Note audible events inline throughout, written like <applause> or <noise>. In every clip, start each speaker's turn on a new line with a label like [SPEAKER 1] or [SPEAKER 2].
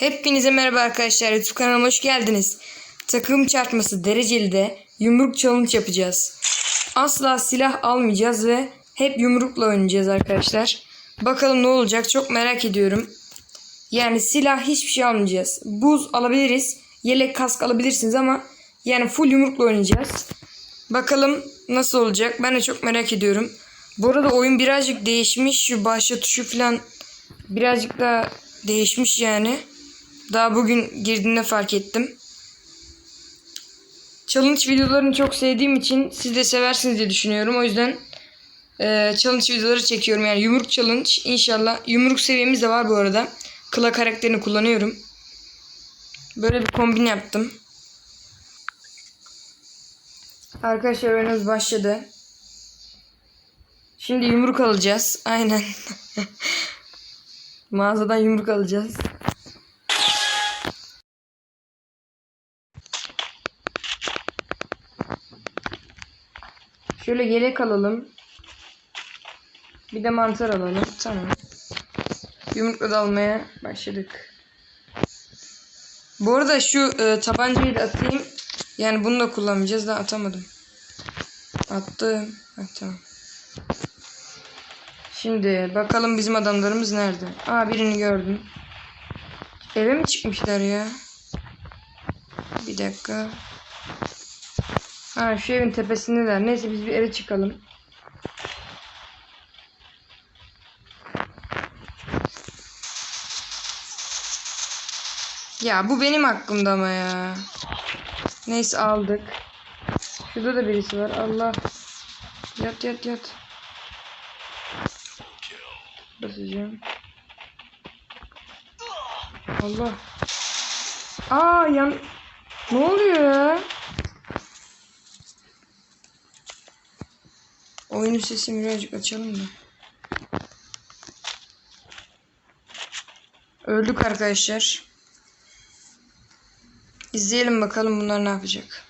[SPEAKER 1] Hepinize merhaba arkadaşlar. YouTube kanalıma hoş geldiniz. Takım çarpması dereceli de yumruk challenge yapacağız. Asla silah almayacağız ve hep yumrukla oynayacağız arkadaşlar. Bakalım ne olacak çok merak ediyorum. Yani silah hiçbir şey almayacağız. Buz alabiliriz. Yelek kask alabilirsiniz ama yani full yumrukla oynayacağız. Bakalım nasıl olacak. Ben de çok merak ediyorum. Bu arada oyun birazcık değişmiş. Şu başla tuşu falan birazcık da değişmiş yani. Daha bugün girdiğinde fark ettim. Challenge videolarını çok sevdiğim için siz de seversiniz diye düşünüyorum. O yüzden e, challenge videoları çekiyorum. Yani yumruk challenge inşallah. Yumruk seviyemiz de var bu arada. Kıla karakterini kullanıyorum. Böyle bir kombin yaptım. Arkadaşlar oyunumuz başladı. Şimdi yumruk alacağız. Aynen. <laughs> Mağazadan yumruk alacağız. Şöyle yelek alalım. Bir de mantar alalım. Tamam. Yumrukla dalmaya başladık. Bu arada şu e, tabancayı da atayım. Yani bunu da kullanmayacağız. Daha atamadım. Attım. Ha, tamam. Şimdi bakalım bizim adamlarımız nerede? Aa birini gördüm. Eve mi çıkmışlar ya? Bir dakika. Ha şu evin tepesindeler. Neyse biz bir eve çıkalım. Ya bu benim hakkımda ama ya. Neyse aldık. Şurada da birisi var. Allah. Yat yat yat. Basacağım. Allah. Aa yan... Ne oluyor ya? Oyunun sesini birazcık açalım da. Öldük arkadaşlar. İzleyelim bakalım bunlar ne yapacak.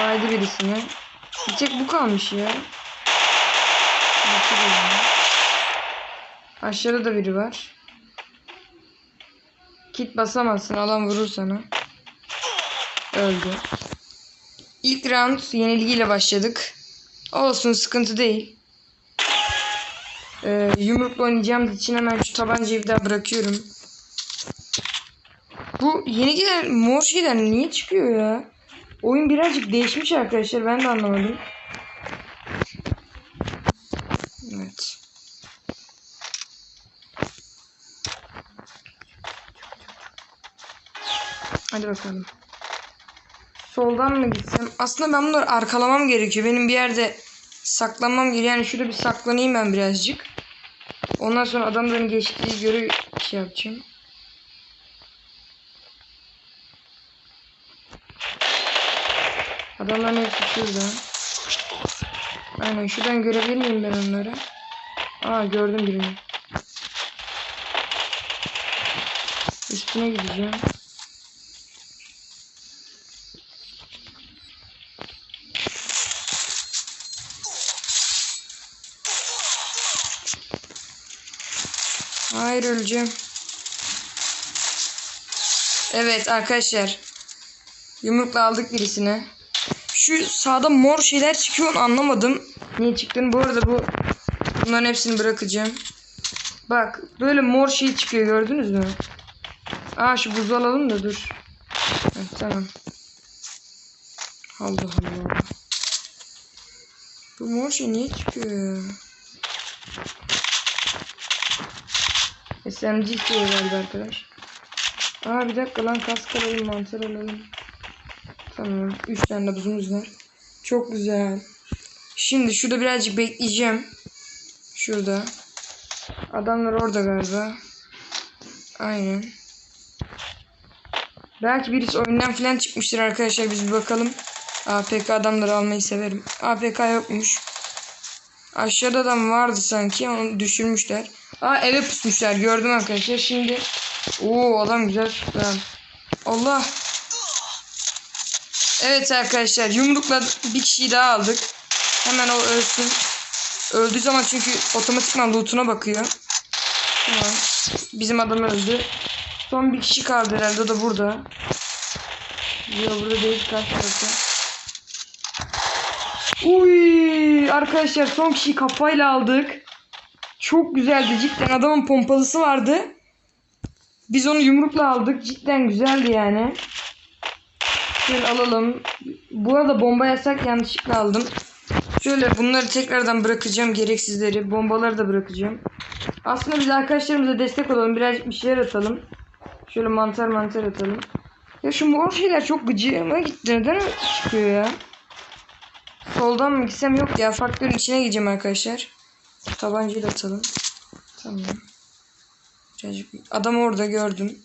[SPEAKER 1] Baydı birisini. Bir tek bu kalmış ya. Aşağıda da biri var. Kit basamazsın. Alan vurur sana. Öldü. İlk round yenilgiyle başladık. Olsun sıkıntı değil. Ee, yumrukla oynayacağım için hemen şu tabancayı bir daha bırakıyorum. Bu yeni mor şeyler niye çıkıyor ya? Oyun birazcık değişmiş arkadaşlar. Ben de anlamadım. Evet. Hadi bakalım. Soldan mı gitsem? Aslında ben bunları arkalamam gerekiyor. Benim bir yerde saklanmam gerekiyor. Yani şurada bir saklanayım ben birazcık. Ondan sonra adamların geçtiği göre şey yapacağım. Adamların hepsi şurada. Aynen şuradan görebilir miyim ben onları? Aa gördüm birini. Üstüne gideceğim. Hayır. Evet arkadaşlar. Yumrukla aldık birisine. Şu sağda mor şeyler çıkıyor anlamadım. Niye çıktığını. Bu arada bu bunların hepsini bırakacağım. Bak böyle mor şey çıkıyor gördünüz mü? Aa şu buzu alalım da dur. Heh, tamam. Allah Allah. Bu mor şey niye çıkıyor? SMG istiyor galiba arkadaş. Aa bir dakika lan kask alalım mantar alalım. Tamam. 3 tane de buzumuz var. Çok güzel. Şimdi şurada birazcık bekleyeceğim. Şurada. Adamlar orada galiba. Aynen. Belki birisi oyundan falan çıkmıştır arkadaşlar. Biz bir bakalım. APK adamları almayı severim. APK yokmuş. Aşağıda adam vardı sanki. Onu düşürmüşler. Aa eve pusmuşlar. Gördüm arkadaşlar. Şimdi. Oo adam güzel sıktı. Allah. Evet arkadaşlar yumrukla bir kişiyi daha aldık. Hemen o ölsün. Öldüğü zaman çünkü otomatikman lootuna bakıyor. Tamam. Bizim adam öldü. Son bir kişi kaldı herhalde o da burada. Yok burada değil karşı tarafta. Uy arkadaşlar son kişiyi kafayla aldık. Çok güzeldi cidden adamın pompalısı vardı. Biz onu yumrukla aldık. Cidden güzeldi yani. Şöyle alalım. Bu arada bomba yasak yanlışlıkla aldım. Şöyle bunları tekrardan bırakacağım gereksizleri. Bombaları da bırakacağım. Aslında biz arkadaşlarımıza destek olalım. Birazcık bir şeyler atalım. Şöyle mantar mantar atalım. Ya şu mor şeyler çok gıcığıma gitti. Neden çıkıyor ya? Soldan mı gitsem yok ya. Faktörün içine gireceğim arkadaşlar. Tabancayla atalım. Tamam. Birazcık... Adam orada gördüm.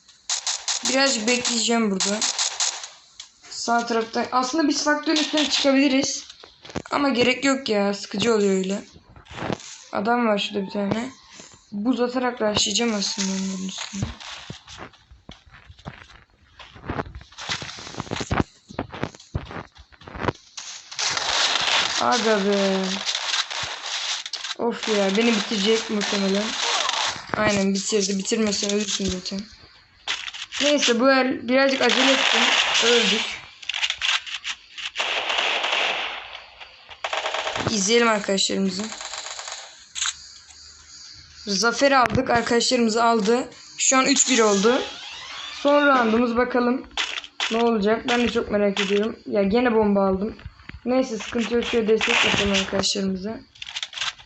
[SPEAKER 1] Birazcık bekleyeceğim burada. Sağ tarafta. Aslında biz faktörün üstüne çıkabiliriz. Ama gerek yok ya. Sıkıcı oluyor öyle. Adam var şurada bir tane. Buz atarak başlayacağım aslında onların üstüne. Aga be. Of ya beni bitirecek muhtemelen. Aynen bitirdi. Bitirmesen ölürsün zaten. Neyse bu el birazcık acele ettim. Öldük. İzleyelim arkadaşlarımızı. Zafer aldık. Arkadaşlarımız aldı. Şu an 3-1 oldu. Son roundumuz bakalım. Ne olacak? Ben de çok merak ediyorum. Ya gene bomba aldım. Neyse sıkıntı yok. Şöyle destek yapalım arkadaşlarımıza.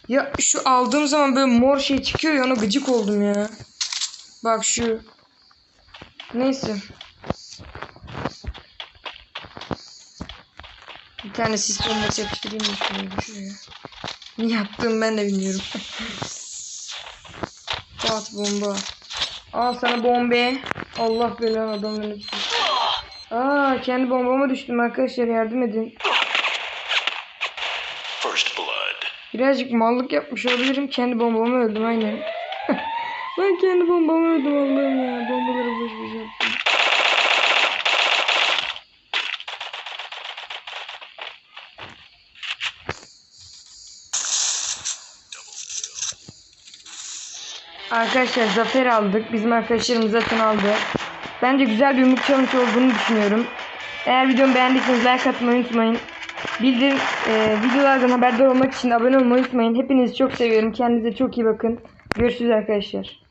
[SPEAKER 1] Ya şu aldığım zaman böyle mor şey çıkıyor ya ona gıcık oldum ya. Bak şu. Neyse. Bir tane sis bombası yapıştırayım da şuraya, şuraya. Niye yaptığımı ben de bilmiyorum. <laughs> At bomba. Al sana bombe. Allah belanı adamın hepsi. Aa kendi bombama düştüm arkadaşlar yardım edin.
[SPEAKER 2] First blood.
[SPEAKER 1] Birazcık mallık yapmış olabilirim. Kendi bombama öldüm aynen. <laughs> ben kendi bombama öldüm Allah'ım ya. Bombaları boş boş yaptım. Arkadaşlar zafer aldık. Bizim arkadaşlarımız zaten aldı. Bence güzel bir yumruk challenge olduğunu düşünüyorum. Eğer videomu beğendiyseniz like atmayı unutmayın. Bildirim e, videolardan haberdar olmak için abone olmayı unutmayın. Hepinizi çok seviyorum. Kendinize çok iyi bakın. Görüşürüz arkadaşlar.